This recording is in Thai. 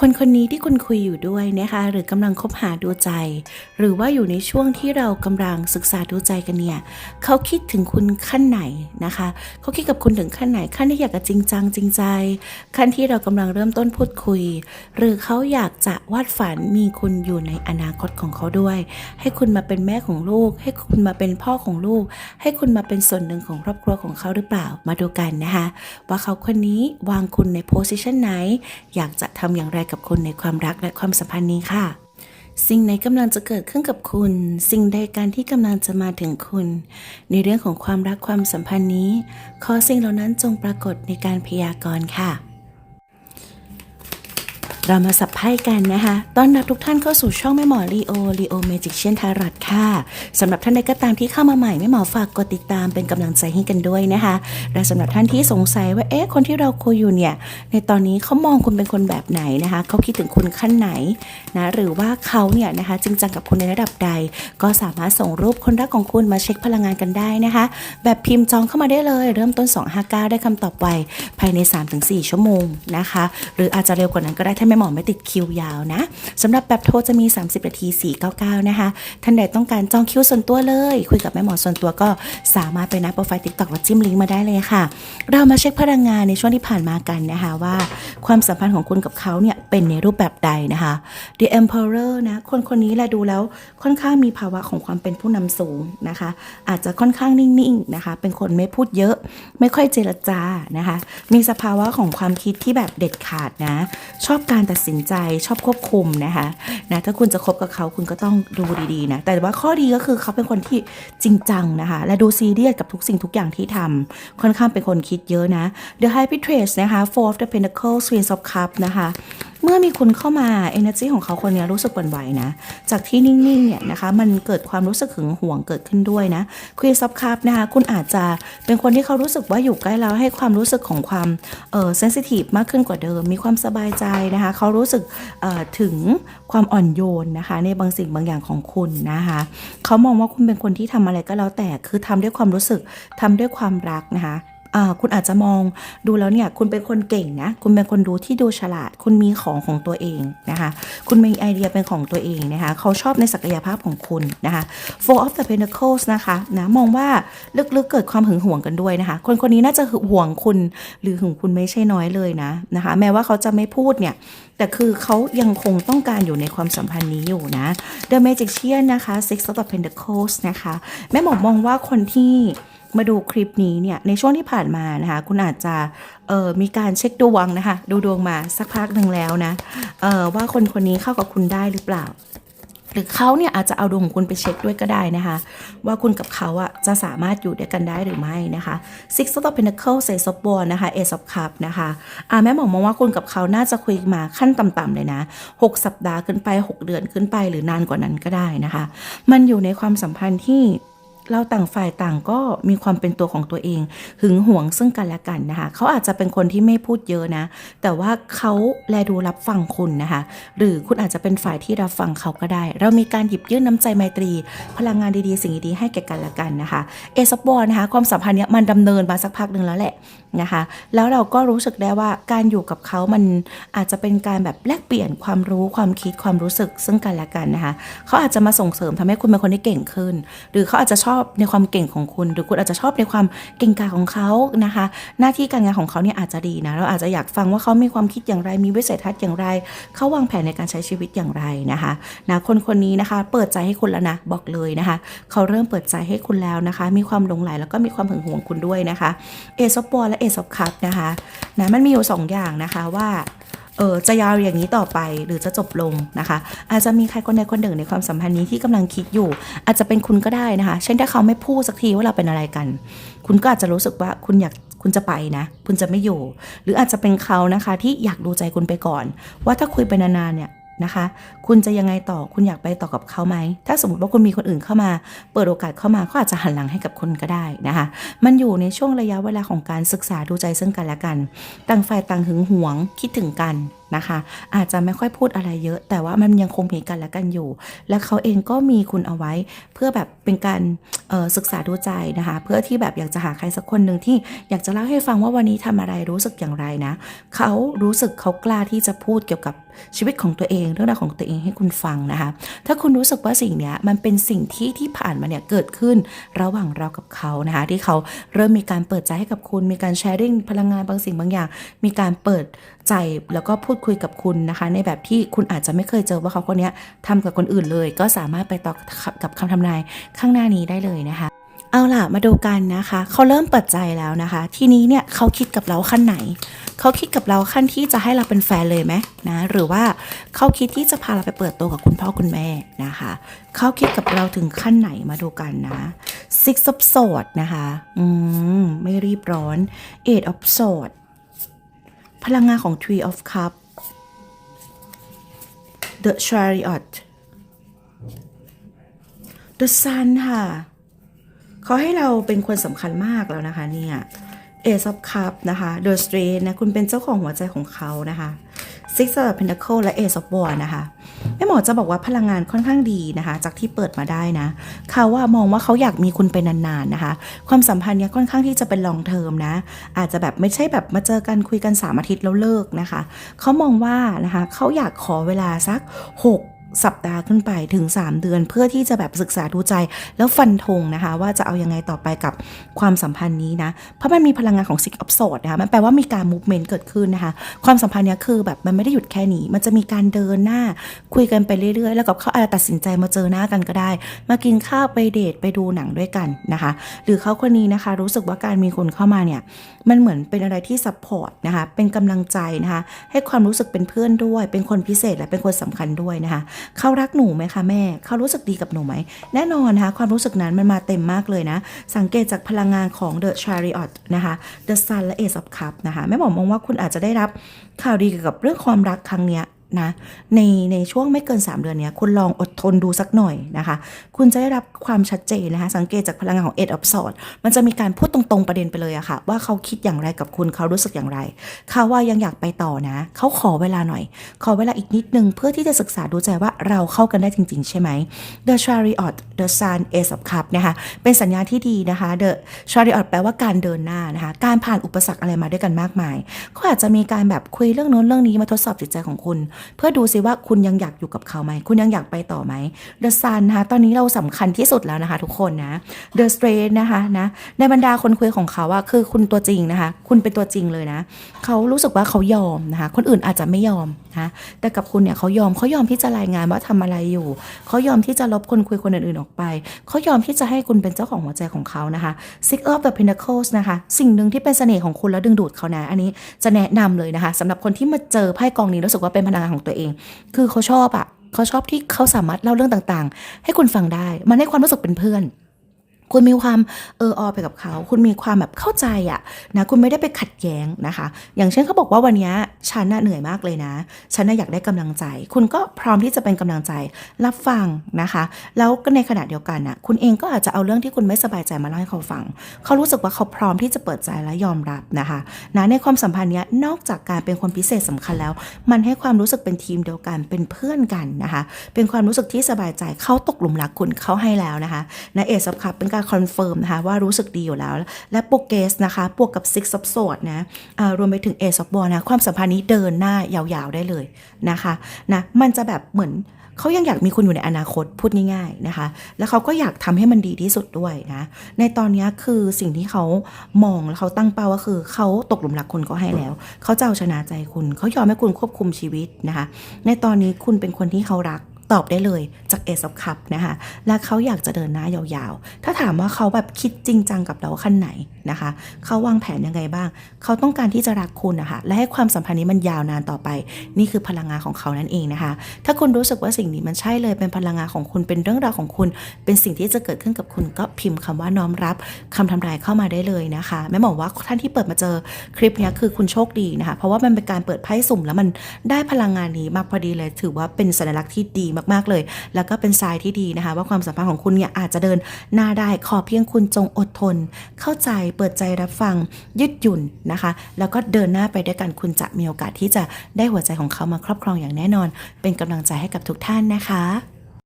คนคนนี้ที่คุณคุยอยู่ด้วยนะคะ หรือกำลังคบหาดูใจ หรือว่าอยู่ในช่วงที่เรากำลังศึกษาดูใจกันเนี่ยเขาคิดถึงคุณขั้นไหนนะคะเขาคิดกับคุณถึงขั้นไหนขั้นที่อยากจะจริงจังจริงใจ ขั้นที่เรากำลังเริ่มต้นพูดคุย หรือเขาอยากจะวาดฝันมีคุณอยู่ในอนาคตของเขาด้วย ให้คุณมาเป็นแม่ของลูก ให้คุณมาเป็นพ่อของลูก ให้คุณมาเป็นส่วนหนึ่งของครอบครัวของเขาหรือเปล่ามาดูกันนะคะว่าเขาคนนี้วางคุณในโพสิชันไหน อยากจะทำอย่างไรกับคนในความรักและความสัมพันธ์นี้ค่ะ สิ่งไหนกำลังจะเกิดขึ้นกับคุณ สิ่งใดการที่กำลังจะมาถึงคุณ ในเรื่องของความรักความสัมพันธ์นี้ ขอสิ่งเหล่านั้นจงปรากฏในการพยากรณ์ค่ะ เรามาสับไพ่กันนะคะต้อนรับทุกท่านเข้าสู่ช่องแม่หมอลีโอลีโอเมจิกเชียนทารอตค่ะสำหรับท่านใดก็ตามที่เข้ามาใหม่แม่หมอฝากกดติดตามเป็นกำลังใจให้กันด้วยนะคะ และสำหรับท่านที่สงสัยว่าเอ๊ะคนที่เราคุยอยู่เนี่ยในตอนนี้เขามองคุณเป็นคนแบบไหนนะคะเขาคิดถึงคุณขั้นไหนนะหรือว่าเขาเนี่ยนะคะจริงจังกับคุณในระดับใด ก็สามารถส่งรูปคนรักของคุณมาเช็คพลังงานกันได้นะคะ แบบพิมพ์จองเข้ามาได้เลย เริ่มต้น 259 ได้คำตอบไวภายใน 3-4 ชั่วโมงนะคะ หรืออาจจะเร็วกว่านั้นก็ได้ถ้าม่หมอไม่ติดคิวยาวนะสำหรับแบบโทรจะมี 30นาที499 นะคะ ท่านใดต้องการจองคิวส่วนตัวเลย คุยกับแม่หมอส่วนตัวก็สามารถไปนะโปรไฟล์ติ๊กต็อกแล้วจิ้มลิงก์มาได้เลยค่ะ เรามาเช็คพลังงานในช่วงที่ผ่านมากันนะคะว่า ความสัมพันธ์ของคุณกับเขาเนี่ยเป็นในรูปแบบใดนะคะ The Emperor นะคนคนนี้แหละดูแล้วค่อนข้างมีภาวะของความเป็นผู้นำสูงนะคะ อาจจะค่อนข้างนิ่งๆนะคะ เป็นคนไม่พูดเยอะ ไม่ค่อยเจรจานะคะ มีสภาวะของความคิดที่แบบเด็ดขาดนะ ชอบการตัดสินใจชอบควบคุมนะคะนะถ้าคุณจะคบกับเขาคุณก็ต้องดูดีๆนะแต่ว่าข้อดีก็คือเขาเป็นคนที่จริงจังนะคะและดูซีเรียสกับทุกสิ่งทุกอย่างที่ทำค่อนข้างเป็นคนคิดเยอะนะ The High Priestess นะคะ Four of the Pentacles Queen of Cups นะคะ เมื่อมีคุณเข้ามา energy ของเขาคนนี้รู้สึกหวั่นไหวนะ จากที่นิ่งๆเนี่ยนะคะมันเกิดความรู้สึกหึงหวงเกิดขึ้นด้วยนะ Queen of Cups นะคะคุณอาจจะเป็นคนที่เขารู้สึกว่าอยู่ใกล้เราให้ความรู้สึกของความเออ sensitive มากขึ้นกว่าเดิม มีความสบายใจนะคะ เขารู้สึกเอ่อถึงความอ่อนโยนนะคะ ในบางสิ่งบางอย่างของคุณนะคะเขามองว่าคุณเป็นคนที่ทำอะไรก็แล้วแต่คือทำด้วยความรู้สึกทำด้วยความรักนะคะ คุณอาจจะมองดูแล้วเนี่ย คุณเป็นคนเก่งนะ คุณเป็นคนดูที่ดูฉลาด คุณมีของของตัวเองนะคะ คุณมีไอเดียเป็นของตัวเองนะคะ เขาชอบในศักยภาพของคุณนะคะ Four of the Pentacles นะคะนะมองว่าลึกๆเกิดความหึงหวงกันด้วยนะคะ คนคนนี้น่าจะหึงหวงคุณ หรือหึงคุณไม่ใช่น้อยเลยนะนะคะ แม้ว่าเขาจะไม่พูดเนี่ยแต่คือเขายังคงต้องการอยู่ในความสัมพันธ์นี้อยู่นะ The Magician นะคะ Six of the Pentacles นะคะ แม่หมอมองว่าคนที่ มาดูคลิปนี้เนี่ยในช่วงที่ผ่านมานะคะ คุณอาจจะเออมีการเช็คดวงนะคะ ดูดวงมาสักพักหนึ่งแล้วนะเออว่าคนคนนี้เข้ากับคุณได้หรือเปล่า หรือเขาเนี่ยอาจจะเอาดวงของคุณไปเช็คด้วยก็ได้นะคะ ว่าคุณกับเขาอะจะสามารถอยู่ด้วยกันได้หรือไม่นะคะ Six of Pentacles Ace of Wands นะคะ Ace of Cups นะคะอ่าแม่หมอมองว่าคุณกับเขาน่าจะคุยมาขั้นต่ำๆเลยนะ 6 สัปดาห์ขึ้นไป 6 เดือนขึ้นไปหรือนานกว่านั้นก็ได้นะคะ มันอยู่ในความสัมพันธ์ที่ เราต่างฝ่ายต่างก็มีความเป็นตัวของตัวเอง หึงหวงซึ่งกันและกันนะคะ เขาอาจจะเป็นคนที่ไม่พูดเยอะนะ แต่ว่าเขาแลดูรับฟังคุณนะคะ หรือคุณอาจจะเป็นฝ่ายที่รับฟังเขาก็ได้ เรามีการหยิบยื่นน้ำใจไมตรี พลังงานดีๆ สิ่งดีๆให้แก่กันและกันนะคะ เอซับอลนะคะความสัมพันธ์เนี้ยมันดำเนินมาสักพักหนึ่งแล้วแหละนะคะ แล้วเราก็รู้สึกได้ว่าการอยู่กับเขามันอาจจะเป็นการแบบแลกเปลี่ยนความรู้ความคิดความรู้สึกซึ่งกันและกันนะคะ เขาอาจจะมาส่งเสริมทำให้คุณเป็นคนที่เก่งขึ้น หรือเขาอาจจะชอบอบในความเก่งของคุณ หรือคุณอาจจะชอบในความเก่งกาของเขานะคะ หน้าที่การงานของเขาเนี่ยอาจจะดีนะเราอาจจะอยากฟังว่าเขามีความคิดอย่างไร มีวิสัยทัศน์อย่างไร เขาวางแผนในการใช้ชีวิตอย่างไรนะคะนะคนคนนี้นะคะ เปิดใจให้คุณแล้วนะบอกเลยนะคะ เขาเริ่มเปิดใจให้คุณแล้วนะคะ มีความหลงไหลแล้วก็มีความหึงหวงคุณด้วยนะคะเอซอฟบอลและเอซอฟคัพนะคะนะมันมีอยู่สองอย่างนะคะว่า เออจะยาวอย่างนี้ต่อไปหรือจะจบลงนะคะ อาจจะมีใครคนใดคนหนึ่งในความสัมพันธ์นี้ที่กำลังคิดอยู่ อาจจะเป็นคุณก็ได้นะคะ เช่นถ้าเขาไม่พูดสักทีว่าเราเป็นอะไรกัน คุณก็อาจจะรู้สึกว่าคุณอยากคุณจะไปนะ คุณจะไม่อยู่ หรืออาจจะเป็นเขานะคะที่อยากดูใจคุณไปก่อน ว่าถ้าคุยไปนานๆเนี่ย นะคะ คุณจะยังไงต่อคุณอยากไปต่อกับเขาไหม ถ้าสมมติว่าคุณมีคนอื่นเข้ามา เปิดโอกาสเข้ามาเขาอาจจะหันหลังให้กับคุณก็ได้นะคะ มันอยู่ในช่วงระยะเวลาของการศึกษาดูใจซึ่งกันและกัน ต่างฝ่ายต่างหึงหวงคิดถึงกันนะคะ อาจจะไม่ค่อยพูดอะไรเยอะ แต่ว่ามันยังคงมีกันและกันอยู่ และเขาเองก็มีคุณเอาไว้เพื่อแบบเป็นการศึกษาดูใจนะคะ เพื่อที่แบบอยากจะหาใครสักคนหนึ่งที่อยากจะเล่าให้ฟังว่าวันนี้ทำอะไรรู้สึกอย่างไรนะ เขารู้สึกเขากล้าที่จะพูดเกี่ยวกับชีวิตของตัวเองเรื่องราวของตัวเองให้คุณฟังนะคะ ถ้าคุณรู้สึกว่าสิ่งนี้มันเป็นสิ่งที่ที่ผ่านมาเนี่ยเกิดขึ้นระหว่างเรากับเขานะคะ ที่เขาเริ่มมีการเปิดใจให้กับคุณ มีการแชร์ริ่งพลังงานบางสิ่งบางอย่าง มีการเปิดใจแล้วก็พูดคุยกับคุณนะคะ ในแบบที่คุณอาจจะไม่เคยเจอว่าเขาคนนี้ทำกับคนอื่นเลย ก็สามารถไปต่อกับคำทำนายข้างหน้านี้ได้เลยนะคะเอาล่ะ มาดูกันนะคะ เขาเริ่มเปิดใจแล้วนะคะ ทีนี้เนี่ยเขาคิดกับเราขั้นไหน เขาคิดกับเราขั้นที่จะให้เราเป็นแฟนเลยไหมนะ หรือว่าเขาคิดที่จะพาเราไปเปิดตัวกับคุณพ่อคุณแม่นะคะ เขาคิดกับเราถึงขั้นไหนมาดูกันนะ Six of Swords นะคะ อืม ไม่รีบร้อน Eight of Swords พลังงานของ Three of Cups The Chariot The Sun ค่ะ เขาให้เราเป็นคนสำคัญมากแล้วนะคะเนี่ยเอซ of cup นะคะ The Straight นะ คุณเป็นเจ้าของหัวใจของเขานะคะ Six of Pentacle และ Ace of War นะคะ แม่หมอจะบอกว่าพลังงานค่อนข้างดีนะคะ จากที่เปิดมาได้นะเขาว่ามองว่าเขาอยากมีคุณไปนานๆนะคะ ความสัมพันธ์เนี้ยค่อนข้างที่จะเป็น long term นะ อาจจะแบบไม่ใช่แบบมาเจอกันคุยกัน3อาทิตย์แล้วเลิกนะคะเขามองว่านะคะเขาอยากขอเวลาสัก 6 สัปดาห์ขึ้นไปถึง 3 เดือน เพื่อที่จะแบบศึกษาดูใจ แล้วฟันธงนะคะ ว่าจะเอายังไงต่อไปกับความสัมพันธ์นี้นะ เพราะมันมีพลังงานของ Six of Swords นะคะมันแปลว่ามีการ movement เกิดขึ้นนะคะ ความสัมพันธ์เนี้ยคือแบบมันไม่ได้หยุดแค่นี้ มันจะมีการเดินหน้าคุยกันไปเรื่อยๆ แล้วกับเขาอาจจะตัดสินใจมาเจอหน้ากันก็ได้ มากินข้าวไปเดทไปดูหนังด้วยกันนะคะ หรือเขาคนนี้นะคะ รู้สึกว่าการมีคนเข้ามาเนี่ยมันเหมือนเป็นอะไรที่ซัพพอร์ตนะคะเป็นกำลังใจนะคะให้ความรู้สึกเป็นเพื่อนด้วย เป็นคนพิเศษและเป็นคนสำคัญด้วยนะคะเขารักหนูไหมคะแม่ เขารู้สึกดีกับหนูไหม แน่นอนนะคะความรู้สึกนั้นมันมาเต็มมากเลยนะ สังเกตจากพลังงานของ The Chariot นะคะ The Sun และ Ace of Cups นะคะแม่หมอมองว่าคุณอาจจะได้รับข่าวดีเกี่ยวกับเรื่องความรักครั้งเนี้ย นะในในช่วงไม่เกิน 3 เดือนนี้คุณลองอดทนดูสักหน่อยนะคะ คุณจะได้รับความชัดเจนนะคะ สังเกตจากพลังงานของ Eight of Swords มันจะมีการพูดตรงๆประเด็นไปเลยอะค่ะ ว่าเขาคิดอย่างไรกับคุณเขารู้สึกอย่างไร เขาว่ายังอยากไปต่อนะ เขาขอเวลาหน่อย ขอเวลาอีกนิดนึง เพื่อที่จะศึกษาดูใจว่าเราเข้ากันได้จริง ๆ ใช่ไหม The Chariot The Sun Ace of Cups นะคะเป็นสัญญาณที่ดีนะคะ The Chariot แปลว่าการเดินหน้านะคะการผ่านอุปสรรคอะไรมาด้วยกันมากมายเขาอาจจะมีการแบบคุยเรื่องโน้นเรื่องนี้มาทดสอบจิตใจของคุณเพื่อดูซิว่าคุณยังอยากอยู่กับเขาไหม คุณยังอยากไปต่อไหม The Sun นะคะตอนนี้เราสำคัญที่สุดแล้วนะคะทุกคนนะ The Straight นะคะนะในบรรดาคนคุยของเขาอะคือคุณตัวจริงนะคะ คุณเป็นตัวจริงเลยนะ เขารู้สึกว่าเขายอมนะคะ คนอื่นอาจจะไม่ยอม นะแต่กับคุณเนี่ยเขายอมเขายอมที่จะรายงานว่าทำอะไรอยู่ เขายอมที่จะลบคนคุยคนอื่นๆออกไป เขายอมที่จะให้คุณเป็นเจ้าของหัวใจของเขานะคะ Six of the Pentacles นะคะ สิ่งหนึ่งที่เป็นเสน่ห์ของคุณแล้วดึงดูดเขานะ อันนี้จะแนะนำเลยนะคะสำหรับคนที่มาเจอไพ่กองนี้รู้สึกว่าเป็นพลังงานของตัวเอง คือเขาชอบอะเขาชอบที่เขาสามารถเล่าเรื่องต่างๆ ให้คุณฟังได้ มันให้ความรู้สึกเป็นเพื่อน คุณมีความเอออไปกับเขา คุณมีความแบบเข้าใจอะนะคุณไม่ได้ไปขัดแย้งนะคะ อย่างเช่นเขาบอกว่าวันนี้ฉันน่ะเหนื่อยมากเลยนะ ฉันน่ะอยากได้กำลังใจ คุณก็พร้อมที่จะเป็นกำลังใจรับฟังนะคะ แล้วก็ในขณะเดียวกันน่ะคุณเองก็อาจจะเอาเรื่องที่คุณไม่สบายใจมาเล่าให้เขาฟัง เขารู้สึกว่าเขาพร้อมที่จะเปิดใจและยอมรับนะคะนะในความสัมพันธ์เนี้ยนอกจากการเป็นคนพิเศษสำคัญแล้ว มันให้ความรู้สึกเป็นทีมเดียวกันเป็นเพื่อนกันนะคะ เป็นความรู้สึกที่สบายใจเขาตกหลุมรักคุณเขาให้แล้วนะคะนะเอซับคับเป็นการคอนเฟิร์มนะคะว่ารู้สึกดีอยู่แล้ว และโปรเกสนะคะบวกกับ Six of Swords นะอ่ารวมไปถึง Ace of Wands นะความสัมพันธ์นี้เดินหน้ายาวๆได้เลยนะคะนะมันจะแบบเหมือนเขายังอยากมีคุณอยู่ในอนาคตพูดง่ายๆนะคะ แล้วเขาก็อยากทำให้มันดีที่สุดด้วยนะ ในตอนนี้คือสิ่งที่เขามองแล้วเขาตั้งเป้าก็คือเขาตกหลุมรักคุณก็ให้แล้ว เขาจะเอาชนะใจคุณ เขายอมให้คุณควบคุมชีวิตนะคะ ในตอนนี้คุณเป็นคนที่เขารัก ตอบได้เลยจากเอ e อ f คัพนะคะ และเขาอยากจะเดินหน้ายาวๆ ถ้าถามว่าเขาแบบคิดจริงจังกับเราขั้นไหนนะคะ เขาวางแผนยังไงบ้าง เขาต้องการที่จะรักคุณนะคะ และให้ความสัมพันธ์นี้มันยาวนานต่อไป นี่คือพลังงานของเขานั่นเองนะคะ ถ้าคุณรู้สึกว่าสิ่งนี้มันใช่เลยเป็นพลังงานของคุณเป็นเรื่องราวของคุณ เป็นสิ่งที่จะเกิดขึ้นกับคุณก็พิมพ์คำว่าน้อมรับคำทำนายเข้ามาได้เลยนะคะแม่บอกว่าท่านที่เปิดมาเจอคลิปนี้คือคุณโชคดีนะคะ เพราะว่ามันเป็นการเปิดไพ่สุ่มแล้วมันได้พลังงานนี้มาพอดีเลย ถือว่าเป็นสัญลักษณ์ที่ดีมากๆเลย แล้วก็เป็นทรายที่ดีนะคะ ว่าความสัมพันธ์ของคุณเนี่ยอาจจะเดินหน้าได้ขอเพียงคุณจงอดทน เข้าใจเปิดใจรับฟังยืดหยุ่นนะคะ แล้วก็เดินหน้าไปด้วยกันคุณจะมีโอกาสที่จะได้หัวใจของเขามาครอบครองอย่างแน่นอน เป็นกำลังใจให้กับทุกท่านนะคะ